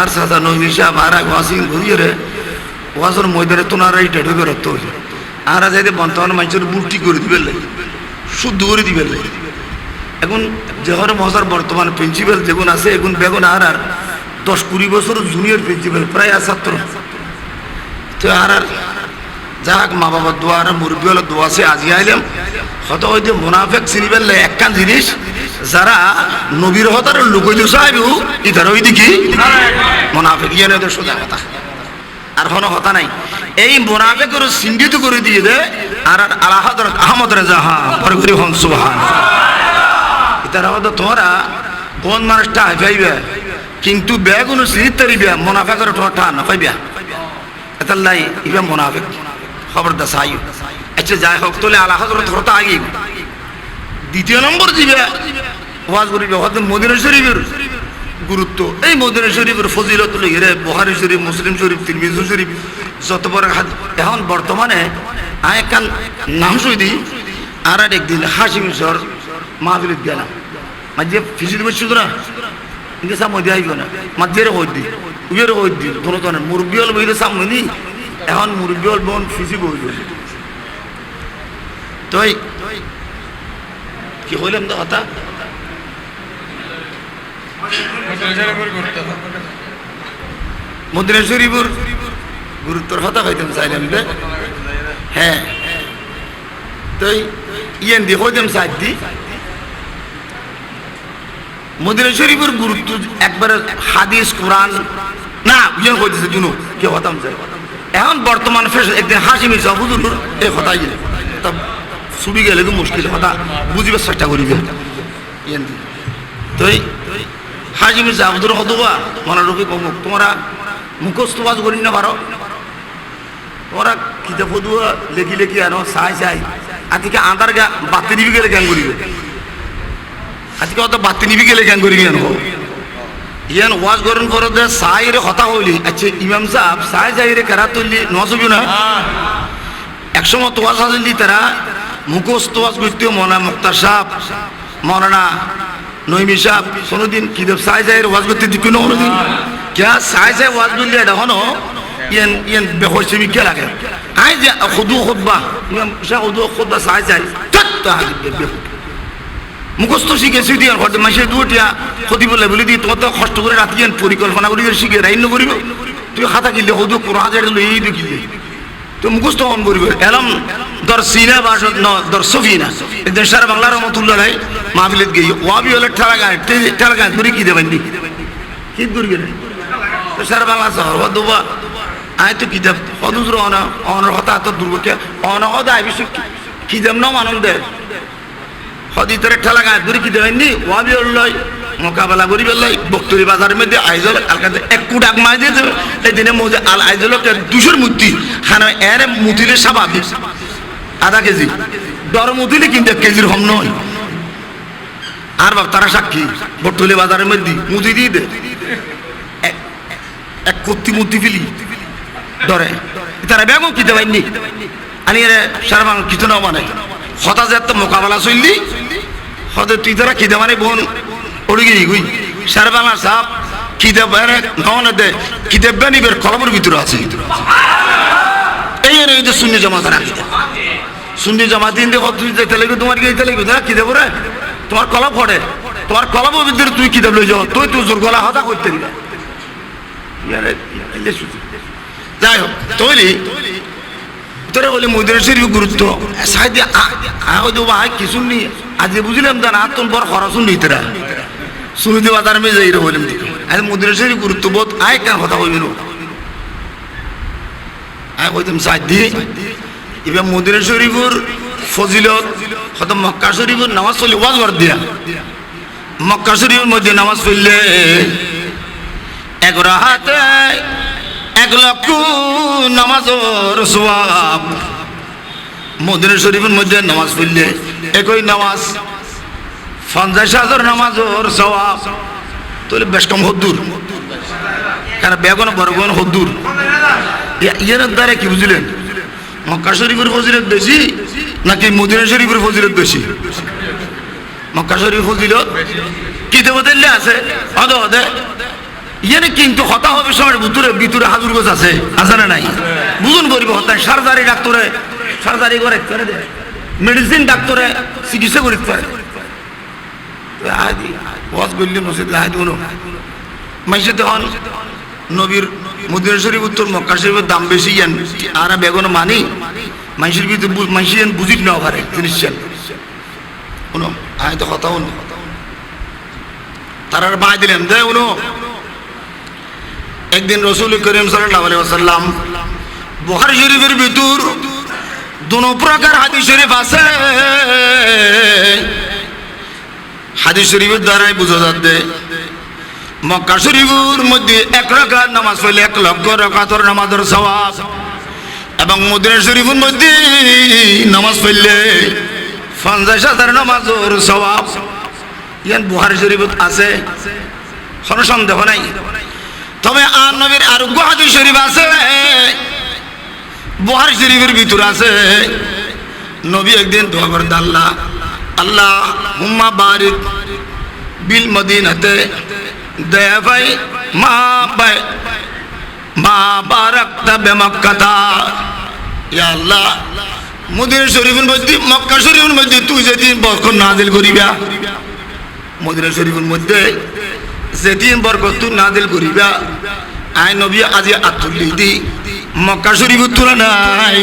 আর সাদা আর এক ওয়াসিং ঘুরিয়ে রে ওয়াজের ময়দানে তোনারা এই ডেটে রক্ত হয়েছে আর যাইতে বর্তমান মানুষের বুটি করে দিবে লাগে শুদ্ধ করে দিবে লাগে এখন যেহর বর্তমান প্রিন্সিপাল যেগুন আছে এখন বেগুন আর আর দশ কুড়ি বছর জুনিয়র প্রিন্সিপাল প্রায় আর ছাত্র। তো আর আর যাক, মা বাবার দোয়া আর মুরব্বী হলো দোয়া আছে আজি আইলাম। হয়তো ওই যে মোনাফেক চিনিবেল একখান জিনিস, যারা নবীর হতার লুকইল সাহেব ইতার ওই দিকে মোনাফেক ইয়ে নয় সোজা কথা। আর কোনো কথা নাই। এই মোনাফেকের সিন্ডিত করে দিয়ে দে, আর আর আলা আহমদ রেজা হা পরে হন, সুবহান। ইতার হয়তো তোমরা কোন মানুষটা পাইবে কিন্তু বেগুন সিরিত তারিবে, মোনাফেকের ঠোঁটা না পাইবে এতাল্লাই ইবে মোনাফেক। খবরদার সাই। আচ্ছা যাই হোক তোলে আলা হজরত হরতা আগে। দ্বিতীয় নম্বর দিবে ওয়াজ করিবে হয়তো মদিনা শরীফের গুরুত্ব। এই মদিনা শরীফের ফজিলত লইরে বহারি শরীফ, মুসলিম শরীফ, তিরমিজু শরীফ, যত বড় এখন বর্তমানে আয় একখান নাম সইদি আর আর একদিন হাসিম সর মাহফিলত গেলাম মাঝে ফিজিল বসছিল না? সামনে দিয়ে আইব না। মাঝের হই দি উবের হই দি কোনো মুরব্বী হল বইলে সামনে এখন মুরব্বী হল বোন ফিজি বইল তই কি হইলাম তো কথা? মদিনা গুরুত্বর কথা চাইলাম রে হ্যাঁ। তই ইয়েন দি হইতাম সাইড দি। মদিনা গুরুত্ব একবারে হাদিস, কোরআন না ইয়ে কইতেছে জুনু, কে হতাম চাই এখন বর্তমান একদিন হাসি মির্জা, হুজুর এই কথা ইয়ে তা ছুটি গেলে তো মুশকিল, কথা বুঝিবার চেষ্টা ইয়েন দি। তই হাজি মির্জা আব্দুর হদুয়া মনে রবি কমুক তোমরা মুখস্থ বাজ করি না পারো। তোমরা কিতাব হদুয়া লেখি লেখি আনো, চাই চাই। আজকে আধার গা, বাতি নিবি গেলে জ্ঞান করিবে? আজকে অত বাতি নিবি গেলে জ্ঞান করিবি আনো? ইয়ান ওয়াজ গরম করো দে সাইরে হতা হইলি। আচ্ছা ইমাম সাহেব সাই যাইরে কেরা তুললি? নসবি না? একসময় তোয়াজ হাজলি তারা মুখস্থ ওয়াজ করতে মনা মুক্তার সাহেব মৌলানা নইমি সাহেব। কোনোদিন কি দেব সাই যাইরে ওয়াজ করতে দিক কোনোদিন? কে সাই যাই ওয়াজ করলে এটা হনো? ইয়ান ইয়ান বেহসিমি কে লাগে? আই যে খুদু খুদবা ইমাম সাহেব খুদু খুদবা সাই যাই। তত তাহাজি বেহুদ মুখস্থ শিখেছি দিয়ে ঘর মাসে দুটিয়া ক্ষতি বলে বলে দিয়ে তোমার তো কষ্ট করে রাতি পরিকল্পনা করি শিখে রাইন্য করিব। তুই খাতা কিনলে হদু কোরআন হাজার এই তো কিনলে তো মুখস্থ অন করিব এলাম দর সিনা বা দর সফিনা। দেশার বাংলার রহমতুল্লাহ নাই মাহবিলত গিয়ে ওয়াবি হলে ঠেলা গায় ঠেলা গায়, ধরে কি দেবেন কি করবি না দেশার বাংলা শহর হদুবা আয় তো কিতাব হদুজুর অন অনর হতা হাত দুর্গকে অন হদ আই বিশ্ব কিতাব নাম আনন্দ। হদিতরে ঠেলা গায়ে ধরে কি দেবেননি ওয়াবি লয়, মোকাবেলা করি বেলাই বক্তরি বাজারের মধ্যে আইজল, আলকাতে এক কুট আগ মাই দিয়ে দেবে। এই দিনে মধ্যে আল আইজল দুশোর মূর্তি খানা এর মুতিলে স্বাভাবিক আধা কেজি। দর মুতিলে কিন্তু এক কেজির হম নয়। আর বাপ তারা সাক্ষী বটলি বাজারের মধ্যে মুতি দিয়ে দে। এক- কত্তি মুতি ফেলি। ডরে তারা বেগও কিতে পাইনি আনি সারা বাংলা কিছু নাও মানে। হতা যে একটা মোকাবেলা চললি। হতে তুই তারা কিদে মানে বোন? ওড়ি গুই সারা বাংলা সাপ। কিদে বেড়ে ননে দে কিদে বেনিবের কলমের ভিতরে আছে। এই এই যে শূন্য জমা করা শূন্য জমা দিন কত তুই যেতে লাগবে তোমার গিয়ে লাগবে না কিদে পরে তোমার কলম পড়ে। তোমার কলমের ভিতরে তুই কিতাব লই যাও? তুই তুই জোর গলা হতা করতে দিবে যাই হোক তৈরি তোরা বলে মদিনা গুরুত্ব। সাইডে হয়তো ভাই কিছু নেই আজ বুঝলাম জান আর তোর বড় খরচ নেই তোরা। শুনিতে বাজার মে যাই বললাম আজ গুরুত্ব বোধ আয় কেন কথা না আয় কইতাম সাইড এবার মদিনা শরীফের ফজিলত, হয়তো মক্কা শরীফের নামাজ চলি ওয়াজ কর দিয়া। মক্কা শরীফের মধ্যে নামাজ পড়লে এক রাহাতে এক লক্ষ নামাজর সওয়াব। মদিনা শরীফের মধ্যে নামাজ পড়লে একই নামাজ, পঞ্চাশ হাজার নামাজর সওয়াব। তাহলে বেশ কম হদ্দুর কেন বেগুন বরগুন হদ্দুর ইয়ের দ্বারা কি বুঝলেন? মক্কা শরীফের ফজিলত বেশি নাকি মদিনা শরীফের ফজিলত বেশি? মক্কা শরীফ ফজিলত কি দেবতাল্লে আছে অদ অদে ইয়ানে কিন্তু হতা হবে সময় ভিতরে ভিতরে হাজুর গোছ আছে আছে নাই? বুঝুন করিব হতা সার্জারি ডাক্তারে সার্জারি করে মেডিসিন ডাক্তারে, চিকিৎসা করি মক্কা শরীফের দাম বেশি আর বেগুন মানি, মাইসের ভিতরে বুঝিত না পারে, জিনিস উনো আমি তো কথা উনো তারার বাই দিলেন, দে একদিন রসুল করিম ওয়াসাল্লাম বুখারী শরীফের ভিতর দুনো প্রকার হাদিস শরীফ আছে। হাদিস শরীফের দ্বারাই বোঝা যাচ্ছে, মক্কা শরীফের মধ্যে এক রাকাত নামাজ পড়লে এক লক্ষ রাকাতর নামাজের সওয়াব এবং মদিনা শরীফের মধ্যে নামাজ পড়লে পঞ্চাশ হাজার নামাজের সওয়াব। ইয়ান বুহারি শরীফত আছে, কোনো নাই। তবে আর নবীর আরোগ্য হাদিস শরীফ আছে, বুহারি শরীফের ভিতর আছে। নবী একদিন দোয়া করে আল্লাহ আল্লাহ, হুম্মা বারিক বিল মদিনাতে দয়া ভাই মা বাই মা বারাকতা বেমাক্কাতা ইয়া আল্লাহ, মদিনা শরীফের মধ্যে, মক্কা শরীফের মধ্যে তুই যেদিন বরকত নাজিল করিবা, মদিনা শরীফের মধ্যে যেদিন বরকত নাজিল করিবা আই নবী আজি আতুল্লি দি, মক্কা শরীফ শরীফের নাই,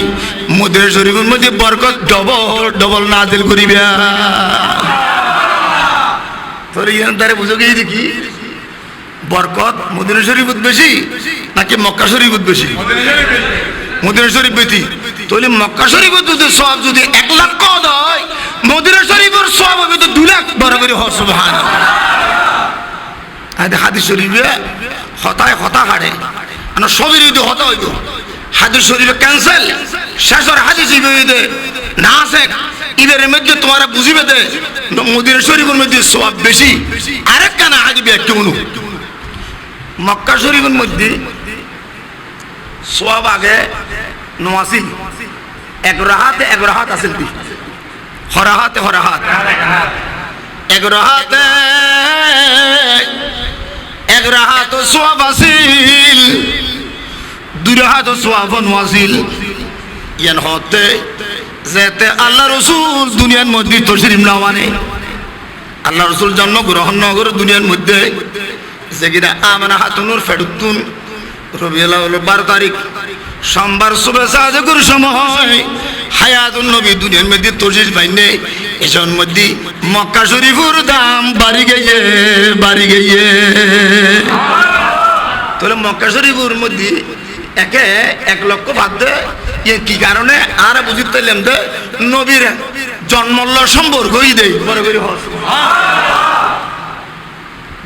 মদিনা শরীফের মধ্যে বরকত ডবল ডবল নাজিল করিবা তোর ইয়ান তারে বুঝো গিয়ে দেখি বরকত মদিনা শরীফত বেশি নাকি মক্কা শরীফত বেশি মদিনা শরীফ বেশি তাহলে মক্কা শরীফত যদি সব যদি এক লাখ কদ হয়, মদিনা শরীফের সব হবে তো দু লাখ বরাবরই হওয়া সুবহান হাদিস শরীফে হতায় হতা হাড়ে মানে সবই যদি হতা হইব। হাদিস শরীফে ক্যান্সেল শেষের হাদিস দে না আছে ঈদের মধ্যে তোমারা বুঝিবে দে মদিনা শরীফের মধ্যে সব বেশি। আরেক কানা হাদিবে একটু অনু মক্কা শরীফের মধ্যে সব আগে নোয়াসিল এক রাহাতে এক রাহাত আছিল কি হরাহাতে হরাহাত। এক রাহাতে, এক রাহাত সোয়াব আছিল দুই রাহাত সোয়াব নোয়াসিল ইয়ান হতে যেতে আল্লাহ রসুল দুনিয়ার মধ্যে তশরিম না মানে। আল্লাহ রসুল জন্মগ্রহণ নগর দুনিয়ার মধ্যে। যেকিনা আমানা হাতুনুর ফেডুতুন রবিউল বারো তারিখ। সোমবার শুভে সাজগুর সময়। হায়াতুন নবী দুনিয়ার মধ্যে তজিস বাইনে এসন মধ্যে মক্কা শরীফুর দাম বাড়ি গিয়ে বাড়ি গিয়ে। তাহলে মক্কা শরীফুর মধ্যে একে এক লক্ষ দে। ইয়ে কি কারণে? আর বুঝিতে পারলাম দে নবীর জন্মল্ল সম্পর্কই দেই। বড় করে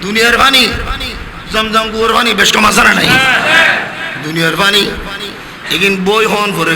দুনিয়ার পানি জমজম কুয়ার পানি বেশ কম না নাই? দুনিয়ার পানি এগিন বই হন পরে।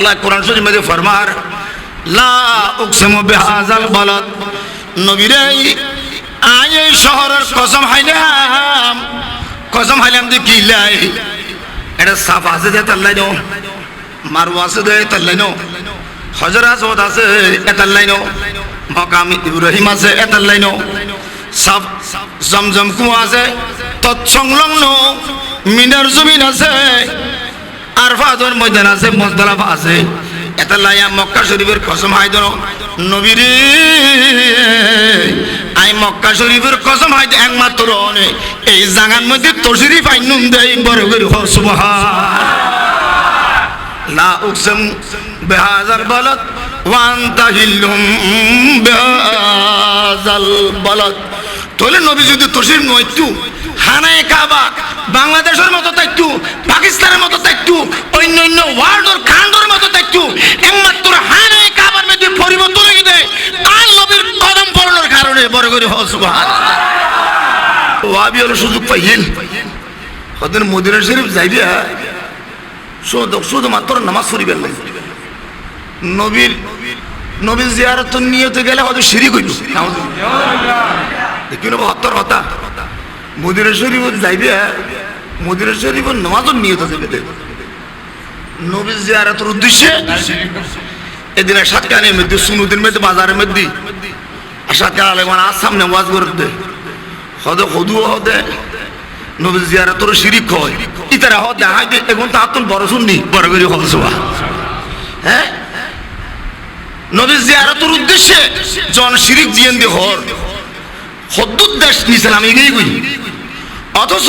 আল্লাহ কোরআন শরীফ মধ্যে ফরমার, লা উকসিমু বিহাযাল বালাদ। নবীরে আই এই শহরের কসম হাইলাম কসম হাইলাম যে কি লাই? এটা সাফ আছে যে তাল্লাই নো মারু আছে দে তাল্লাই নো হজর আসদ আছে এতাল্লাই নো মকাম ইব্রাহিম আছে এতাল্লাই নো সাফ জমজম কুয়া আছে, তৎসংলগ্ন মিনার জমিন আছে আরফাতর ময়দান আছে, মজদালাফা আছে। এটা লাইয়া মক্কা শরীফের কসম হাই ধরো। নবীর, আই মক্কা শরীফের কসম হাই একমাত্র অনেক এই জাগার মধ্যে তসিরি পাইনুন দেয় বড় করে সুবাহ লা উকসম বেহাজার বলত ওয়ান্তাহিল্লুম বেহাজাল বলত তাহলে নবী যদি তসির নয় হানায় কাবা, বাংলাদেশের মতো তাইতু পাকিস্তানের মতো তাইতু অন্য অন্য ওয়ার্ল্ডের খান্ডর মতো তাইতু একমাত্র হানায় কাবার মধ্যে পরিবর্তন হয়ে গেছে। আর নবীর কদম পড়ানোর কারণে বড় করে হসবান ওয়াবি হলো সুযোগ পাইয়েন। ওদের মদিনা শরীফ যাইবে, শুধু শুধুমাত্র নামাজ পড়িবেন নাই নবীর নবীর জিয়ারত নিয়তে গেলে হয়তো সিঁড়ি কইল দেখিন হত্তর কথা। মদিনা শরীফ যাইবে, মদিনা শরীফ নামাজও নিয়ত যাবে নবীর জিয়ারতের উদ্দেশ্যে এদিন সাতকানের মধ্যে সুনুদিন মধ্যে, বাজারের মধ্যে আর সাতকান আলেমান আজ সামনে ওয়াজ করতে। হদে হদু হদে নবী জিয়ারতর শিরিক হয়। ইতারা হদে হাইদে এখন তো আতুন বড় শুননি বড় করে হলসবা হ্যাঁ? নবী জিয়ারতর উদ্দেশ্যে জন শিরিক জিয়েন দি হর। হদ্দুদ দেশ নিছেন আমি এগিয়ে কই? অথচ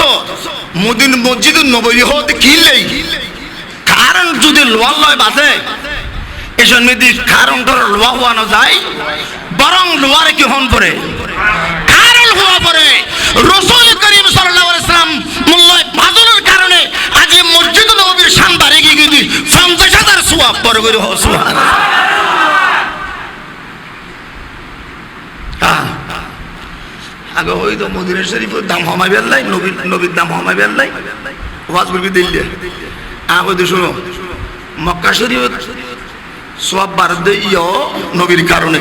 মদিন মসজিদ নবী হতে কিনলেই কারণ যদি লোয়ার লয় বাজে এসব মেদি কারণটার লোয়া হওয়ানো যায়, বরং কি হন পরে? কারণ হওয়া পরে। রসুল করিম সাল্লাল্লাহু আলাইহি সাল্লাম মোল্লায় বাদলের কারণে আজ মসজিদ নববীর শান বাড়ে গিয়ে গিয়ে পঞ্চাশ হাজার সোয়াব হয়তো মদিনা শরীফের দাম হমাই বেল্লাই নবীর নবীর দাম হমাই বেল্লাই ওয়াজ করবি দিল্লি। তো শুনো, মক্কা শরীফ সব বারদে ইয় নবীর কারণে।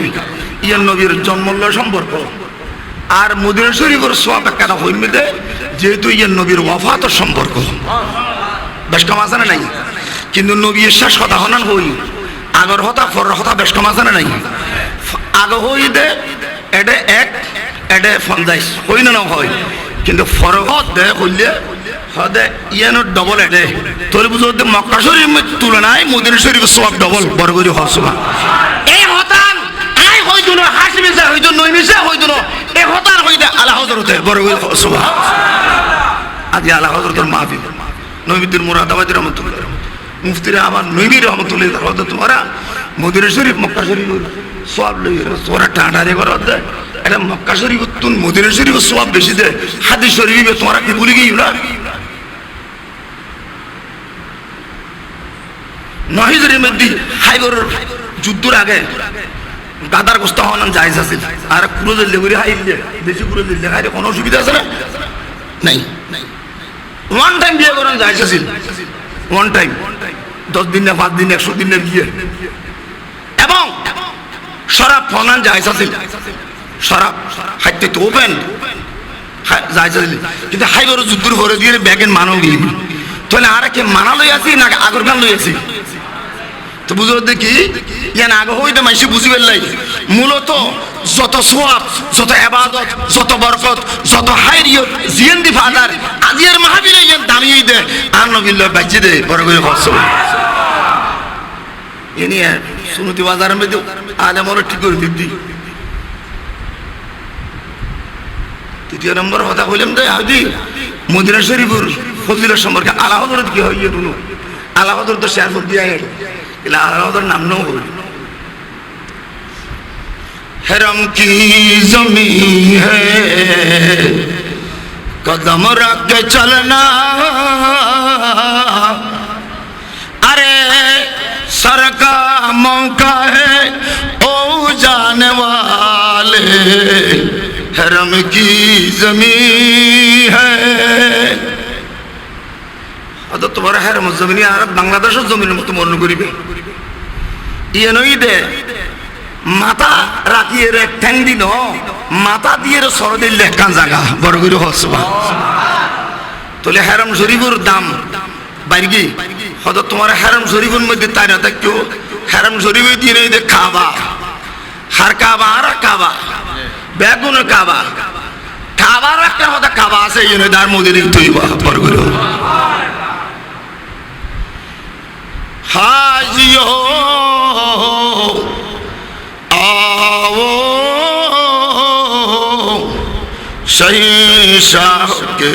ইয়ার নবীর জন্মল্য সম্পর্ক। আর মদিনা শরীফের সব একটা হইমে দে যেহেতু ইয়ার নবীর ওয়াফাত সম্পর্ক। বেশ কম আছে না নাই? কিন্তু নবী শেষ কথা হনান হই। আগর হতা পরের হতা বেশ কম আছে না নাই? আগে হই দে এডে এক এডে পঞ্চাশ হই না হয়। কিন্তু ফরহত দে হইলে হদে ইয়ানোর ডবল এডে। তোর বুঝো মক্কা শরীফের তুলনায় মদিনা শরীফ সব ডবল বড় করে হসবা এই হতান, আই হইতো না হাসি মিশা হইতো নই মিশা হইতো না এই হতান হইতে আলা হজরতে বড় করে হসবা আজ আলা হজরতের মাহফিল। নবীদের মুরাদাবাদের রহমতুল্লাহ। মুফতিরা আমার নবীর রহমতুল্লাহ হতো তোমারা মদিনা শরীফ, মক্কা শরীফ সব লই তোরা টাঁটারে করো দে এটা মক্কা শরীফ তুন, মদিনা শরীফ সব বেশি দে হাদিস শরীফ তোমরা কি ভুলে গিয়ে না? নহিজের মধ্যে হাইবর যুদ্ধর আগে গাদার গোস্ত হওয়ান জায়জ আছিল আর কুড়ো দিল্লে করে হাইলে বেশি কুড়ো দিল্লে হাইলে কোনো অসুবিধা আছে না? নাই। ওয়ান টাইম বিয়ে করেন জায়জ আছিল ওয়ান টাইম দশ দিন না পাঁচ দিন একশো দিন না বিয়ে। এবং শরাব ফনান জায়জ আছিল শরাব, হাইতে তো ওপেন। আছিল কিন্তু হাইবর যুদ্ধর করে দিয়ে ব্যাগের মানব গিয়ে তাহলে আর কে মানা লই আছি না আগর গান লই আছি? তো বুঝো দেখি, ইয়ান আগে হইতে মাইসি বুঝি পেলাই মূলত যত সোয়াব, যত এবাদত যত বরকত, যত হাইরিয়ত জিয়েন দি ফাদার, আজিয়ার মাহাবীরে ইয়ান দামিয়ে দে। আর নবিল্ল বাজ্যে দে, বড় করে হস এনি সুনতি বাজারের মধ্যে আমার ঠিক করে দিদি দ্বিতীয় নম্বর কথা বললাম তো হাজি, মদিনা শরীফুর ফজিল সম্পর্কে আলা হজরত কি হয় ইয়ে কোনো আলা হজরত তো শেয়ার ফল দিয়ে গেল এলে আলা হজরত নাম নাও বলি। হেরম কি জমি কদম রাখতে চলনা আরে সরকার মৌকা হে, ও জানে حرم کی زمین ہے অত তোমার হেরম জমিনি আর বাংলাদেশের জমির মতো মনে করিবে ইয়ে নই দে মাথা রাখিয়ে এক ঠ্যাং দিন মাথা দিয়ে সর দিলে একখান জায়গা বড় করে হসবা তাহলে হেরাম শরীফুর দাম বাইরগি হয়তো তোমার হেরাম শরীফুর মধ্যে তাই না থাকতো হেরাম শরীফে দিয়ে নেই দে খাবা হার কাবা আর কাবা বেগুন কাবা। কাবার একটা কথা কাবা আছে, এই জন্য তার মধ্যে তুই বাহাপর করো। হাজি আও সেই শাহকে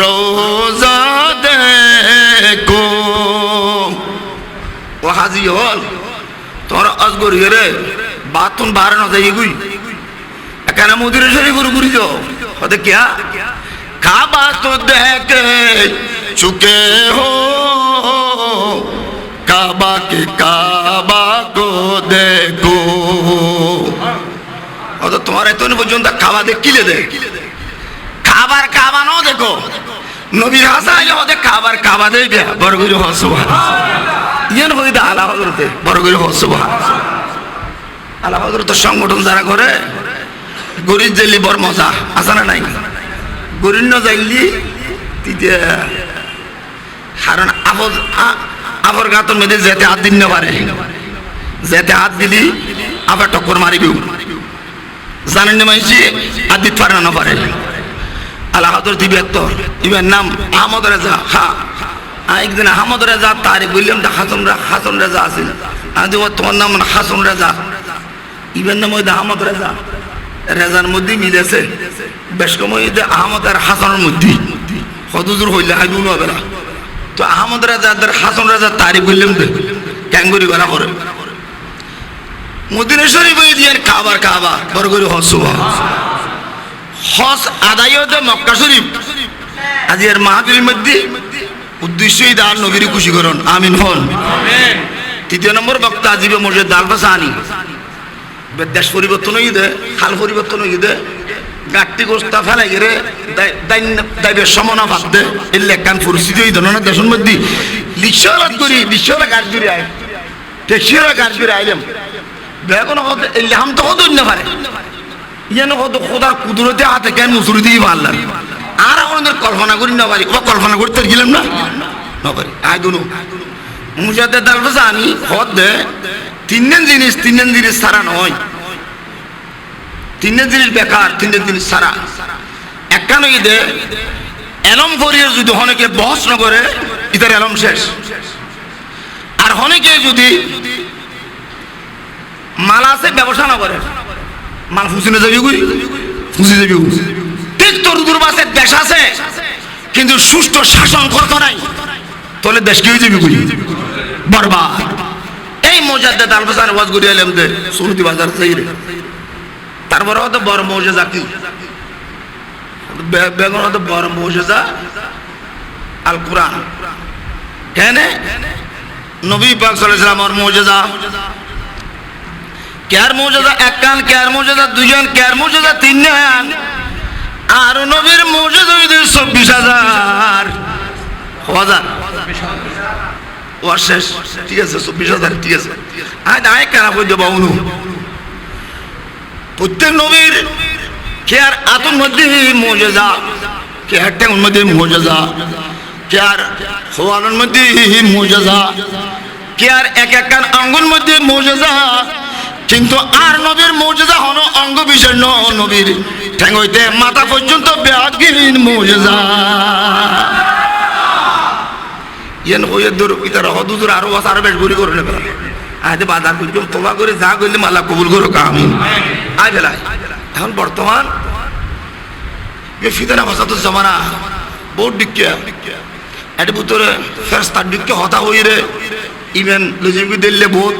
রোজা দেখো। ও হাজি হল তোর আজগর ইয়ে রে বাতুন বারানো যাই গুই এখানে মুদির শরীফ গুরু গুরি হতে কিয়া? কাবা তো দেখে চুকে হো। কাবা কে কাবা কো দেখো। অত তোমার এত পর্যন্ত খাওয়া দেখ কিলে দেখ খাবার কাবা নাও দেখো। নবীর হাসা আইলে হতে খাবার বিয়া বড় করে হসবা ইয়েন হইতে আলা হজরতে বড় করে হসবা আলা হজরত সংগঠন যারা করে গরিব জেলি বড় মজা আছে না নাই। গরিব ন যাইলি তিতিয়া কারণ আবর আবর গাতর মেয়েদের যেতে হাত দিন পারে যেতে হাত দিলি আবার টক্কর মারিবিও জানেন না মাইছি আর দিতে পারে না পারে আল্লাহ দিবি এত ইবের নাম, আহমদ রেজা হা। একদিন আহমদ রেজা তারে বললাম তো হাসন হাসন রেজা আছে আমি তোমার নাম হাসন রেজা ইবের নাম ওই আহমদ রেজা রেজার মধ্যে মিলেছে বেশ কম ওই যে আহমদ আর হাসনের মধ্যে হদুজুর হইলে হাইবু হবে না তো আহমদ রাজা হাসন রাজা তারি বললাম তো ক্যাঙ্গুরি করা করে। মদিনা শরীফ হয়ে দিয়ে কাবার কাবা। বড় করে হসুবা হস আদায় হতে মক্কা শরীফ। আজি এর মাহফিলের মধ্যে উদ্দেশ্যই দার নবীর খুশি করুন আমিন হন। তৃতীয় নম্বর বক্তা আজিবে মসজিদ দালবাসা আনি এবার দেশ পরিবর্তন হয়ে দে, হাল পরিবর্তন হয়ে দে। গাঠটি গোস্তা ফেলাই গেলে দাইবের সমনা বাদ দে। এর লেখান পরিস্থিতি হয়ে ধরনের দেশের মধ্যে লিশ্বরাত করি লিশ্বরা গাছ জুড়ে আয়। টেক্সিরা গাছ জুড়ে আইলাম। বেগুন হতে এলে হাম তো হতো না পারে। যেন হতো খোদার কুদরতে হাতে কেন মুসুরি দিয়ে পারলাম আর আমাদের কল্পনা করি না পারি। কল্পনা করতে গেলাম না? না পারি। আয় দুনো। মুজাদে দালবে জানি হদ দে তিনজন জিনিস তিনজন জিনিস সারা নয়। তিনজন জিনিস বেকার তিনজন জিনিস সারা। একখান দে এলম করিয়ে যদি অনেকে বহস না করে ইতার এলম শেষ। আর অনেকে যদি মাল আছে, ব্যবসা না করে, মাল ফুসিনে যাবি গুই ফুসি যাবি ঠিক তোর দুর্বাসের দেশ আছে, কিন্তু সুষ্ঠু শাসন করতো নাই, তাহলে দেশ কি হয়ে যাবি গুই বরবাদ। এই মজাদে দালবাসার ওয়াজ করি এলাম দে সুরতি বাজার চাই রে। তারপরে হয়তো বড় মৌজাজা কি? বেগুন হয়তো বড় মৌজাজা। আল কোরআন। কেন নবী পাক সাল্লাল্লাহু আলাইহি মৌজাজা। কেয়ার মৌজাদা এক কান, কেয়ার মৌজাদা দুজন কেয়ার মৌজাদা তিনজন আর নবীর হইতে চব্বিশ হাজার। হাজার ও শেষ। ঠিক আছে, চব্বিশ হাজার, ঠিক আছে। আয় আয় কেনা করে দেবো অনু। প্রত্যেক নবীর কে কেয়ার আতুর মধ্যে মৌজাদা কেয়ার ট্যাঙ্গুর মধ্যে মৌজাদা কেয়ার হওয়ানোর মধ্যে মৌজাদা কেয়ার এক এক কান অঙ্গুর মধ্যে মৌজাদা কিন্তু আর নবীর মৌজাদা হন অঙ্গ বিশিন্ন নবীর। ঠ্যাং হইতে মাথা পর্যন্ত ব্যাগিন মৌজাদা ইয়েন হয়ে দূর ইতার হদুদুর বেশ ঘুরি আজ বাজার করি যা করলে মাল্লা কবুল করো আমি আয় বেলায়। এখন বর্তমান ফিতানা তো জমানা। বহুত ডিকিয়া এটার ভিতরে ফেরস্তার ডিক্কে হতা হই ইভেন লজিবি দিল্লে বহুত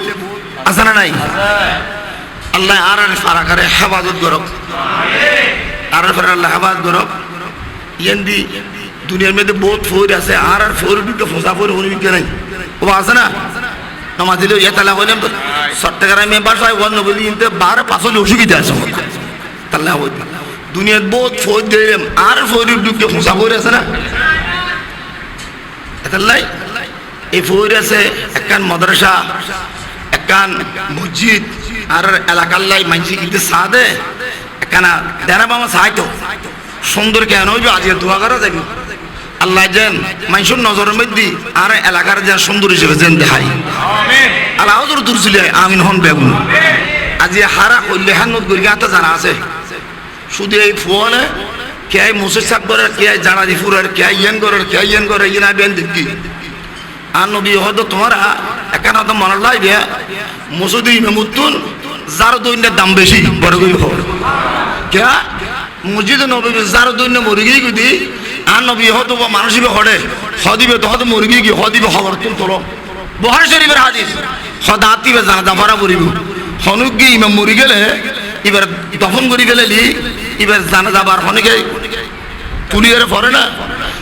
আছে না নাই? আল্লাহ আর আর ফারা করে হেফাজত করক। আর আর আল্লাহ হেফাজত করক। ইয়েন দি দুনিয়ার মধ্যে বহুত ফৌর আছে, আর আর ফৌর দুটো ফোসা ফৌর হনি বিকে নাই। ও আছে না? নমাজ দিলে ইয়ে তালা বললাম তো চট্টগ্রামে মেম্বার সাহেব অন্য বলি, ইনতে বার পাঁচল অসুবিধা আছে তাল্লা হই। দুনিয়ার বহুত ফৌর দিলাম, আর ফৌর দুটো ফোসা ফৌর আছে না? এতাল্লাই এই ফৌর আছে একখান মাদ্রাসা, একখান মসজিদ, আর এলাকার লাই মানসি কিন্তু সাদে, একখানা দেনা বামা সাহায্য সুন্দর কেন হইবে, আজকে দোয়া করা যাবে আল্লাহ যেন মানুষের নজরের মধ্যে আর এলাকার যেন সুন্দর হিসেবে যেন দেখাই আল্লাহ হজর দূর ছিল আমিন হন বেগুন। আজি হারা করলে হান্নত করি তো জানা আছে। শুধু এই ফোনে কে আই মুসে সাক করে কে আই জানা দি ফুরের কে আই ইয়েন করে কে আই ইয়েন করে ইনা বেন দেখি আর নবী হয়তো তোমার একান হয়তো মনে লাগবে মুসুদি মেমুতুন যার দৈন্যের দাম বেশি বড় খবর কে? মসজিদ নবী যার দৈন্য মরি গিয়ে গুদি আর নবী হতো বা মানুষ হিবে হড়ে, হদিবে তো হতো মরি গিয়ে হদিবে খবর তুল তোলো। বহার শরীফের হাদিস হদা আতিবে জানা ভরা করিব হনুক গিয়ে ইমাম মরি গেলে, এবার দফন করি গেলে লি, এবার জানা যাবার হনকে তুলিয়ারে পড়ে না,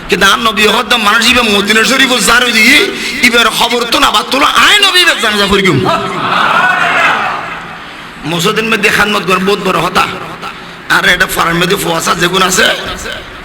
কিন্তু আর নবী হদ্দ মানুষ ইবে মদিনা শরীফ যার দিই এবার খবর তো না বা তোলো, আয় নবী, এবার জানা যা করি মসজিদের মধ্যে দেখান মত বহুত বড় হতা আর এটা মধ্যে ফোয়াশা যেগুন আছে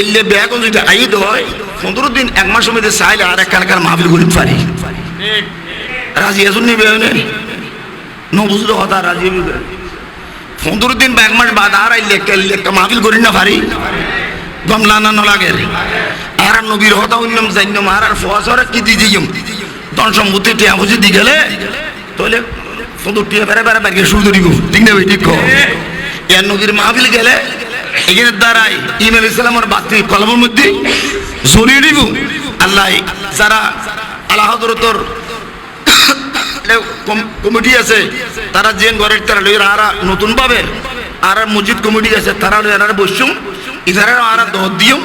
এলে বেগুন যদি আই হয়, পনেরো দিন, এক মাসের মধ্যে চাইলে আর এক কানকার মাহফিল করিতে পারি। রাজি আসুন নিবে ন বুঝলো কথা রাজি পনেরো দিন বা এক মাস বাদ আর আইলে একটা মাহফিল করি না পারি। দম লানা ন লাগে। আর নবীর হতা অন্যম জান্যম আর আর ফোয়াশরা কি দি দিম ধন সম্পত্তি টিয়া বুঝি দি গেলে তাহলে পনেরো টিয়া বেড়া বেড়া বেড়ে শুরু করিব ঠিক না ভাই, ঠিক ইয়ার নবীর মাহফিল গেলে এখানে দাঁড়াই ইমাম ইসলামের বাতি কলমের মধ্যে জড়িয়ে দিব। আল্লাহ, যারা আল্লাহ হজরতর কমিটি আছে, তারা যে ঘরের তারা লই আর নতুন পাবে আর মসজিদ কমিটি আছে, তারা লই আর বসুম ইধারা আর দর দিও।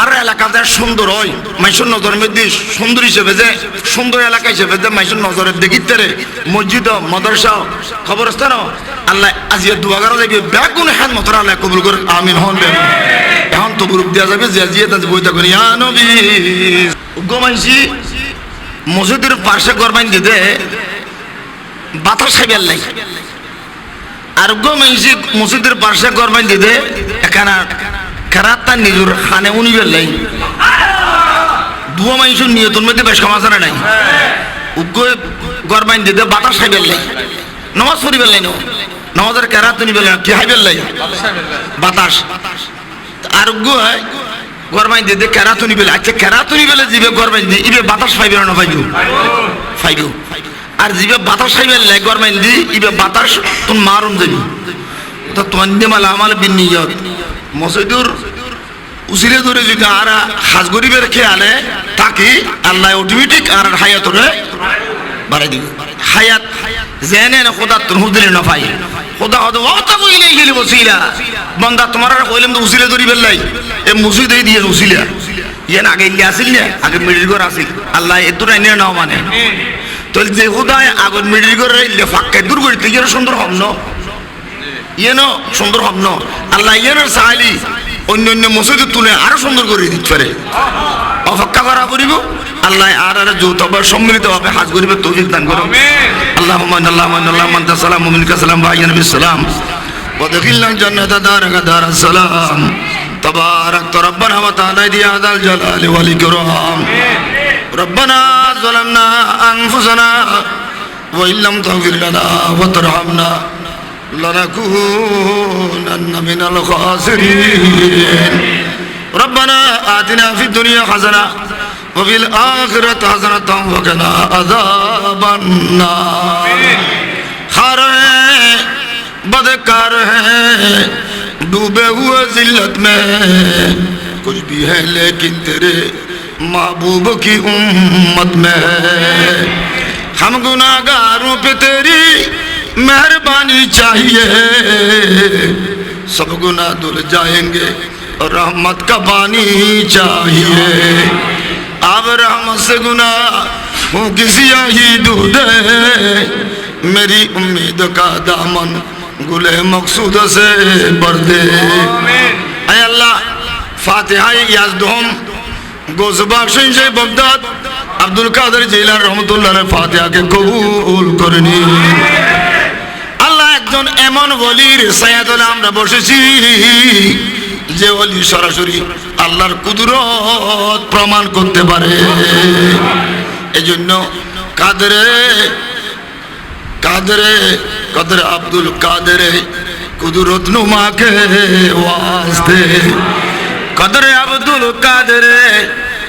আর এলাকাতে সুন্দর হয়, মাইসুর নজরের মধ্যে সুন্দর হিসেবে যে, সুন্দর এলাকা হিসেবে যে মাইসুর নজরের দেখিতে মসজিদ, মদরসা খবরস্থান আল্লাহ আজিয়া দুয়া করা যাবে ব্যাগুন হ্যান মতরা আল্লাহ কবুল করে আমিন হন এখন তো গ্রুপ দেওয়া যাবে, যে জিয়ে তাদের বইটা করি ইয়া নবী উগ্রমাইসি মসজিদের পার্শ্বে গরমাইন দিতে বাতাস খাইবার লাই। আর গো মাইসি, মসজিদের পার্শ্বে গরমাইন দিতে এখানে খেরাত নিজের খানে উনিবার লাই দুয়া মাইসুর নিয়তন মধ্যে বেশ কমাচারা নাই? উগ্র গরমাইন দিতে বাতাস খাইবার লাই নমাজ পড়িবার লাই নমাজের কেরাত নিবার লাই কি খাইবার লাই বাতাস। আর উগ্র হয়, গরমাইন দিতে কেরাতুনি বেলে আচ্ছা কেরাতুনি বেলে জিবে গরমাইন দিয়ে ইবে বাতাস পাইবে না পাইব পাইব আর জিবে বাতাস পাইবে লে গরমাইন দি, ইবে বাতাস তুমি মারুম যাবি তো তোমার মালা আমার বিনিয়োগ মসজিদুর উসিলে ধরে যদি আর হাজ গরিবের খেয়ালে তাকে আল্লাহ অটোমেটিক আর হায়াতরে বাড়াই দিবে। হায়াত জেনে না খোদা তোর হুদিলে না পাই খোদা হদ ওতা কইলে গেলি বসিলা বন্দা তোমার কইলাম তো উসিলে ধরি বেলাই এ মুসিদ এই দিয়ে উসিলা ইয়েন আগে ইয়ে আসিল না, আগে মিডিল ঘর আসিল আল্লাহ এত এনে নাও মানে। তো যে খোদায় আগর মিডিল ঘর ইলে ফাক্কে দূর করিতে ইয়েন সুন্দর হম ন ইয়েন সুন্দর হম ন আল্লাহ ইয়েন চাইলি অন্য অন্য মসজিদে তুলে আরো সুন্দর করে দিতে পারে অপেক্ষা করা করিব আল্লাহ আর আর যৌথভাবে সম্মিলিত ভাবে হাজ করিবে তৌফিক দান করো আল্লাহ মান আল্লাহ মান আল্লাহ মান সালাম মুমিন কা সালাম ভাই নবী সালাম ودخلنا الجنة دارك دار السلام تبارك ربنا وتعالى يا ذا الجلال والإكرام ربنا ظلمنا أنفسنا وإن لم تغفر لنا وترحمنا لنكونن من الخاسرين ربنا آتنا في الدنيا حسنة وفي الآخرة حسنة وقنا عذاب النار خار ہیں بدکار ہیں ڈوبے ہوئے ذلت میں کچھ بھی ہے لیکن تیرے محبوب کی امت میں ہے ہم گناہ گاروں پہ تیری مہر کرنی چاہیے۔ سب گناہ دل جائیں گے اور رحمت کا پانی چاہیے۔ اب رحمت سے گناہ وہ کسی آئی دودھ میری امید کا دامن گلے مقصود سے بھر اے اللہ، فاتحہ یزدہم گوز بخشن سے بغداد، عبدالقادر جیلان رحمت اللہ نے فاتحہ کے قبول کرنی۔ একজন এমন বলির সায়াতলে আমরা বসেছি যে অলি সরাসরি আল্লাহর কুদরত প্রমাণ করতে পারে। এজন্য কাদরে কাদরে কাদরে আব্দুল কাদরে কুদরত নুমাকে ওয়াস্তে কাদরে আব্দুল কাদরে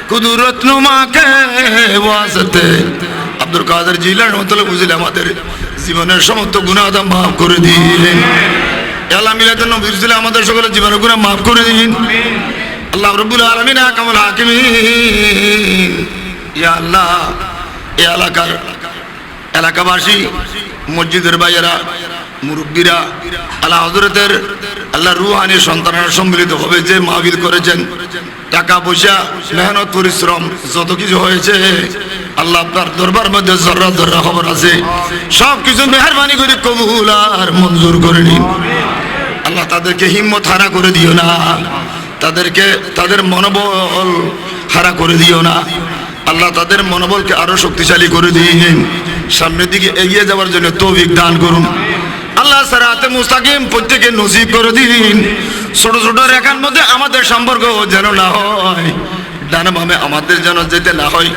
কুদরত নুমাকে ওয়াস্তে আব্দুল কাদের জিলার মতলব বুঝলে আমাদের জীবনের সমস্ত গুণাদা মাফ করে দিন আল্লাহ মিলাদের নবী ছিল আমাদের সকলের জীবনের গুণা মাফ করে দিন। আল্লাহ রব্বুল আলমিন কামল হাকিমিন। ইয়া আল্লাহ, এ এলাকার এলাকাবাসী, মসজিদের বাইরা মুরব্বীরা, আল্লাহ হজরতের আল্লাহ রুহানি সন্তানরা সম্মিলিত হবে যে মাহবিল করেছেন টাকা পয়সা, মেহনত পরিশ্রম যত কিছু হয়েছে, আল্লাহ আপনার দরবার মধ্যে জর্রা জর্রা খবর আছে। সব কিছু মেহরবানি করে কবুল আর মঞ্জুর করে নিন। আল্লাহ তাদেরকে হিম্মত হারা করে দিও না। তাদেরকে, তাদের মনোবল হারা করে দিও না। আল্লাহ তাদের মনোবলকে আরও শক্তিশালী করে দিন। সামনের দিকে এগিয়ে যাওয়ার জন্য তৌফিক দান করুন। আল্লাহ সারাতে মুস্তাকিম প্রত্যেকে নজিব করে দিন। ছোট ছোট রেখার মধ্যে আমাদের সম্পর্ক যেন না হয়। ডান আমাদের যেন যেতে না হয়।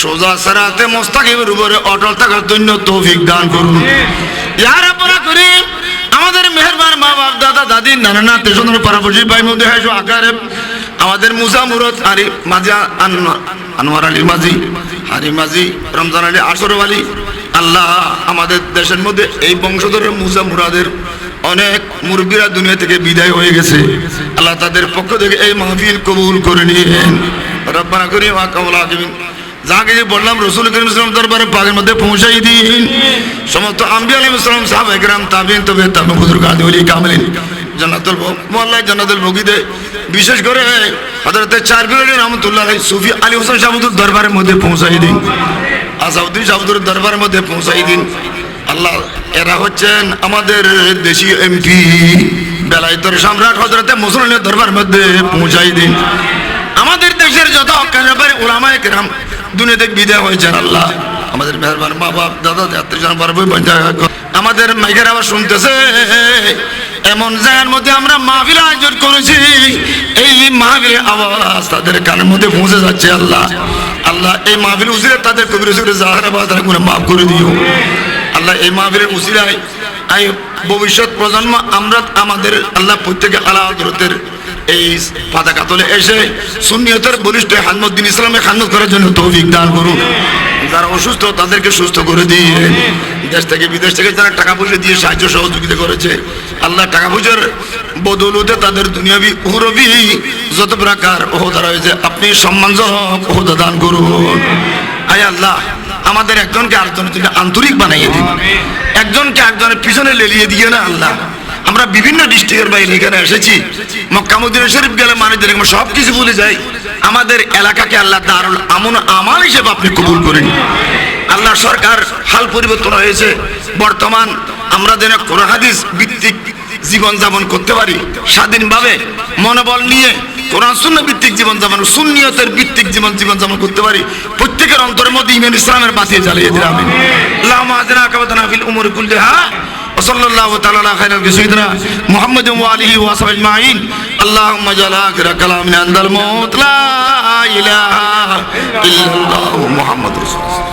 সোজা সারাতে মুস্তাকিমের উপরে অটল থাকার জন্য তৌফিক দান করুন। ইয়ার আপনা করি আমাদের মেহরবান মা বাপ দাদা, দাদি, নানা, নাতি সুন্দর পারাপড়শি ভাই মধ্যে হাসু আকারে, আমাদের মুসা মুরত আরি আনোয়ার আনোয়ার আলী মাঝি হারি মাঝি, রমজান আলী, আসর আলী, আল্লাহ আমাদের দেশের মধ্যে এই বংশধরের মুসা মুরাদের অনেক মুরগিরা দুনিয়া থেকে বিদায় হয়ে গেছে। আল্লাহ তাদের পক্ষ থেকে এই মাহফিল কবুল করে নিয়েন। রব্বানা করি মা কামলা হাকিমিন যা বললাম রসুল করিম ইসলাম দরবারে পাকের মধ্যে পৌঁছাই দিন। সমস্ত আম্বি আলম ইসলাম সাহাব একরাম তাবিন তবে তাবে বুজুর্গ আদি, ওলি, কামলিন, জান্নাতুল মোল্লা জান্নাতুল বগিদে। বিশেষ করে হযরতে চার বিরোধী রহমতুল্লাহ সুফি আলী হোসেন শাহবুদুর দরবারের মধ্যে পৌঁছাই দিন। আসাউদ্দিন শাহবুদুর দরবারের মধ্যে পৌঁছাই দিন। আল্লাহ, এরা হচ্ছেন আমাদের দেশীয় এমপি, বেলায়তর সম্রাট হজরতে মুসলিমের দরবার মধ্যে পৌঁছাই দিন আমাদের দেশের যত অজ্ঞানের ওলামায় কেরাম, দুনিয়াতে বিদায় হয়েছেন আল্লাহ। আমাদের মেহরবান মা বাপ দাদা আত্মীয় পারব আমাদের মাইকের আবার শুনতেছে, এমন জায়গার মধ্যে আমরা মাহফিল আয়োজন করেছি, এই মাহফিলের আওয়াজ তাদের কানের মধ্যে পৌঁছে যাচ্ছে আল্লাহ। আল্লাহ, এই মাহফিল উসিরে তাদের কবির উসিরে জাহারা বা তারা করে মাফ করে দিও। আল্লাহ এই মাহফিলের উসিরায় আই ভবিষ্যৎ প্রজন্ম, আমরা আমাদের আল্লাহ প্রত্যেকে আল্লাহ হজরতের এই পতাকা তোলে এসে সুন্নিয়তের বলিষ্ঠ হানমুদ্দিন ইসলামে খান্নত করার জন্য তৌফিক দান করুন। যারা অসুস্থ, তাদেরকে সুস্থ করে দিয়ে দেশ থেকে বিদেশ থেকে যারা টাকা পয়সা দিয়ে সাহায্য সহযোগিতা করেছে, আল্লাহ টাকা পয়সার বদৌলতে তাদের দুনিয়াবি উহরবি যত প্রকার ওহদা রয়েছে, আপনি সম্মানজনক ওহদা দান করুন। আয় আল্লাহ আমাদের একজনকে আরেকজনের জন্য আন্তরিক বানাইয়ে দিন একজনকে একজনের পিছনে লেলিয়ে দিয়ে না আল্লাহ। আমরা বিভিন্ন ডিস্ট্রিক্টের বাইরে এখানে এসেছি। মক্কামুদ্দিন শরীফ গেলে মানুষদের এরকম সব কিছু ভুলে যাই আমাদের এলাকাকে আল্লাহ দারুল আমন আমার হিসেবে আপনি কবুল করেন। আল্লাহ সরকার হাল পরিবর্তন হয়েছে। বর্তমান আমরা যেন কোরআন হাদিস ভিত্তিক জীবন যাপন করতে পারি স্বাধীনভাবে মনোবল নিয়ে কোরআন শূন্য ভিত্তিক জীবন যাপন শূন্যতের ভিত্তিক জীবন জীবন যাপন করতে পারি প্রত্যেকের অন্তরের মধ্যে ইমান ইসলামের বাতিয়ে জ্বালিয়ে দিলাম আল্লাহ মাহাদিনা কাবাদানা ফিল উমর কুল্লিহা وصلى الله تعالى على خير سيدنا محمد وآله وصحبه أجمعين اللهم اجعل آخر كلامنا عند الموت لا إله إلا الله محمد رسول الله